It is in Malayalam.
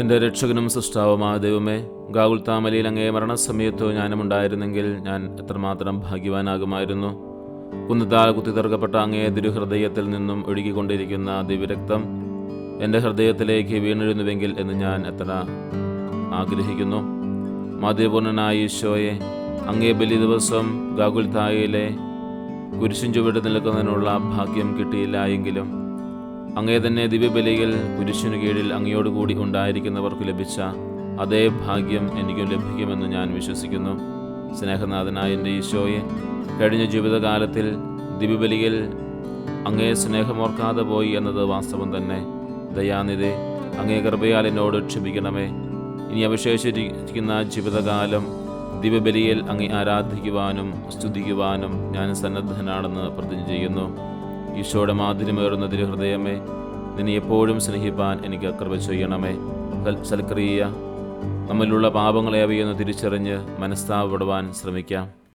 എന്റെ രക്ഷകനും സൃഷ്ടാവുമായ ദൈവമേ ഗാകുൽ താമലയിൽ അങ്ങേ മരണസമയത്തോ ഞാനുമുണ്ടായിരുന്നെങ്കിൽ ഞാൻ എത്രമാത്രം ഭാഗ്യവാനാകുമായിരുന്നു. കുന്നത്താൽ കുത്തിത്തീർക്കപ്പെട്ട അങ്ങേ ദുരുഹൃദയത്തിൽ നിന്നും ഒഴുകിക്കൊണ്ടിരിക്കുന്ന ദിവ്യരക്തം എന്റെ ഹൃദയത്തിലേക്ക് വീണിരുന്നുവെങ്കിൽ എന്ന് ഞാൻ എത്ര ആഗ്രഹിക്കുന്നു. മാധ്യപൂർണനായ ഈശോയെ അങ്ങേ ബലി ദിവസം ഗാകുൽ തായിലെ കുരിശിൻ ചുവട് നിൽക്കുന്നതിനുള്ള ഭാഗ്യം കിട്ടിയില്ല എങ്കിലും അങ്ങേ തന്നെ ദിവ്യബലിയിൽ കുരിശിനു കീഴിൽ അങ്ങയോടുകൂടി ഉണ്ടായിരിക്കുന്നവർക്ക് ലഭിച്ച അതേ ഭാഗ്യം എനിക്കും ലഭിക്കുമെന്ന് ഞാൻ വിശ്വസിക്കുന്നു. സ്നേഹനാഥനായ എന്റെ ഈശോയെ കഴിഞ്ഞ ജീവിതകാലത്തിൽ ദിവ്യബലിയിൽ അങ്ങേ സ്നേഹമോർക്കാതെ പോയി എന്നത് വാസ്തവം തന്നെ. ദയാനിധി അങ്ങേ കൃപയാൽ എന്നോട് ക്ഷമിക്കണമേ. ഇനി അവശേഷിച്ചിരിക്കുന്ന ജീവിതകാലം ദിവ്യബലിയിൽ അങ്ങേ ആരാധിക്കുവാനും സ്തുതിക്കുവാനും ഞാൻ സന്നദ്ധനാണെന്ന് പ്രതിജ്ഞ ചെയ്യുന്നു. ഈശോയുടെ മാധുര്യമേറുന്ന ഹൃദയമേ നിന്നെ എപ്പോഴും സ്നേഹിപ്പാൻ എനിക്ക് കൃപ ചെയ്യണമേ. സൽ- സൽക്രിയ നമ്മിലുള്ള പാപങ്ങളെ അവയെന്ന് തിരിച്ചറിഞ്ഞ് മനസ്താവപ്പെടുവാൻ ശ്രമിക്കാം.